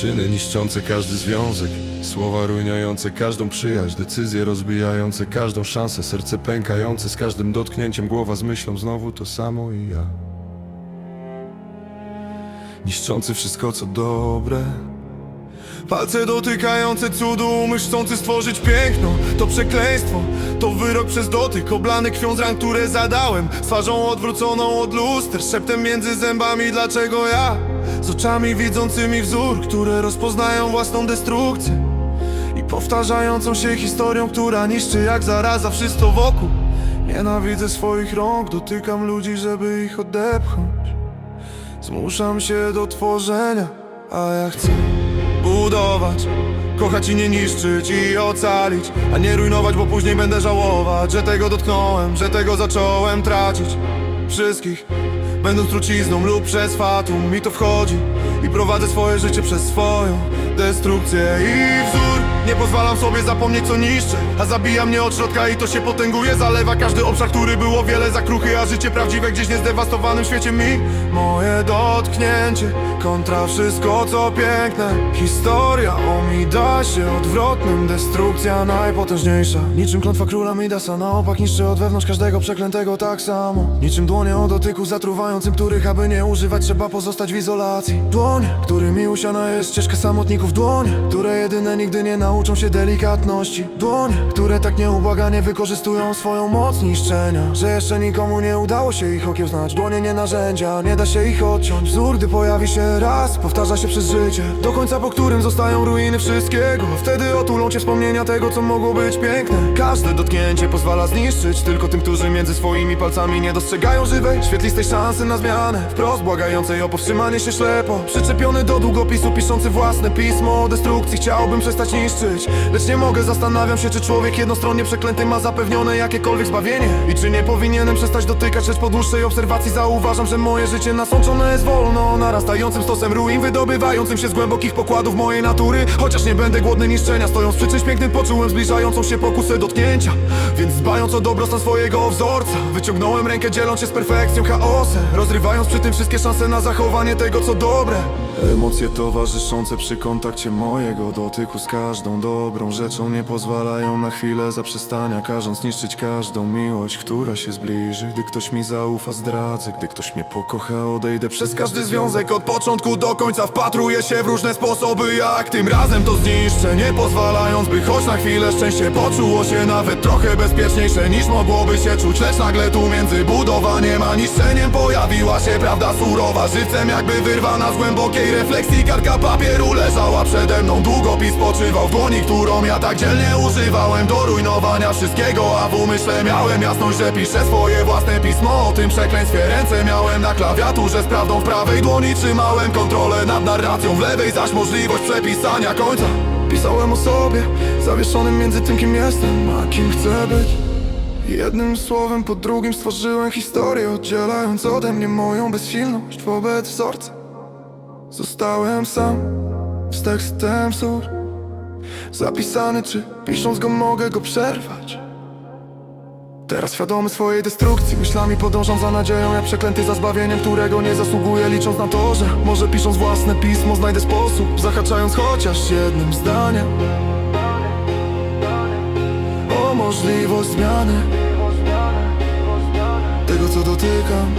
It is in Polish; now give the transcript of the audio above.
Czyny niszczące każdy związek Słowa rujnujące każdą przyjaźń Decyzje rozbijające każdą szansę Serce pękające z każdym dotknięciem Głowa z myślą znowu to samo i ja. Niszczący wszystko co dobre Palce dotykające cudu, umysł chcący stworzyć piękno. To przekleństwo, to wyrok przez dotyk. Oblany krwią z ran, które zadałem. Z twarzą odwróconą od luster Szeptem między zębami, dlaczego ja? Z oczami widzącymi wzór, które rozpoznają własną destrukcję. I powtarzającą się historią, która niszczy jak zaraza wszystko wokół. Nienawidzę swoich rąk, dotykam ludzi, żeby ich odepchnąć. Zmuszam się do tworzenia, a ja chcę budować. Kochać i nie niszczyć i ocalić A nie rujnować, bo później będę żałować Że tego dotknąłem, że tego zacząłem tracić. Wszystkich Będąc trucizną lub przez fatum Mi to wchodzi i prowadzę swoje życie przez swoją destrukcję. I wzór Nie pozwalam sobie zapomnieć co niszczę A zabija mnie od środka i to się potęguje. Zalewa każdy obszar, który było wiele za kruchy A życie prawdziwe gdzieś niezdewastowanym świecie mi. Moje dotknięcie kontra wszystko co piękne. Historia o Midasie odwrotnym. Destrukcja najpotężniejsza. Niczym klątwa króla Midasa Na opak niszczy od wewnątrz każdego przeklętego tak samo. Niczym dłonie o dotyku zatruwającym Których aby nie używać trzeba pozostać w izolacji. Dłonie, którymi usiana jest ścieżka samotników. Dłonie, które jedyne nigdy nie nauczą się delikatności. Dłonie, które tak nieubłaganie wykorzystują swoją moc niszczenia. Że jeszcze nikomu nie udało się ich okiełznać Dłonie nie narzędzia, nie da się ich odciąć. Wzór, gdy pojawi się raz, powtarza się przez życie. Do końca, po którym zostają ruiny wszystkiego. Wtedy otulą cię wspomnienia tego, co mogło być piękne. Każde dotknięcie pozwala zniszczyć. Tylko tym, którzy między swoimi palcami nie dostrzegają żywej Świetlistej szansy na zmianę. Wprost błagającej o powstrzymanie się ślepo. Przyczepiony do długopisu, piszący własne pismo. O destrukcji chciałbym przestać niszczyć. Lecz nie mogę, zastanawiam się, czy człowiek jednostronnie przeklęty ma zapewnione jakiekolwiek zbawienie. I czy nie powinienem przestać dotykać, lecz po dłuższej obserwacji zauważam, że moje życie nasączone jest wolno. Narastającym stosem ruin, wydobywającym się z głębokich pokładów mojej natury. Chociaż nie będę głodny niszczenia, stojąc przy czymś pięknym poczułem zbliżającą się pokusę dotknięcia. Więc dbając o dobrostan swojego wzorca Wyciągnąłem rękę dzieląc się z perfekcją chaosem Rozrywając przy tym wszystkie szanse na zachowanie tego co dobre. Emocje towarzyszące przy kontakcie mojego dotyku z każdą dobrą rzeczą Nie pozwalają na chwilę zaprzestania Każąc niszczyć każdą miłość, która się zbliży. Gdy ktoś mi zaufa zdradzę, gdy ktoś mnie pokocha odejdę Przez każdy związek. Od początku do końca Wpatruję się w różne sposoby Jak tym razem to zniszczę. Nie pozwalając by choć na chwilę szczęście Poczuło się nawet trochę bezpieczniejsze Niż mogłoby się czuć. Lecz nagle tu między budowaniem a niszczeniem Pojawiła się prawda surowa Żywcem jakby wyrwana z głębokiej refleksji. Kartka papieru leżała przede mną Długopis spoczywał w dłoni, którą ja tak dzielnie używałem Do rujnowania wszystkiego. A w umyśle miałem jasność, że piszę swoje własne pismo. O tym przekleństwie ręce miałem na klawiaturze Z prawdą w prawej dłoni trzymałem kontrolę nad narracją. W lewej zaś możliwość przepisania końca. Pisałem o sobie, zawieszonym między tym kim jestem A kim chcę być Jednym słowem po drugim stworzyłem historię Oddzielając ode mnie moją bezsilność wobec wzorca. Zostałem sam z tekstem sur. Zapisany, czy pisząc go mogę go przerwać? Teraz świadomy swojej destrukcji Myślami podążam za nadzieją Jak przeklęty za zbawieniem, którego nie zasługuję Licząc na to, że może pisząc własne pismo Znajdę sposób, zahaczając chociaż jednym zdaniem Możliwość zmiany. Tego co dotykam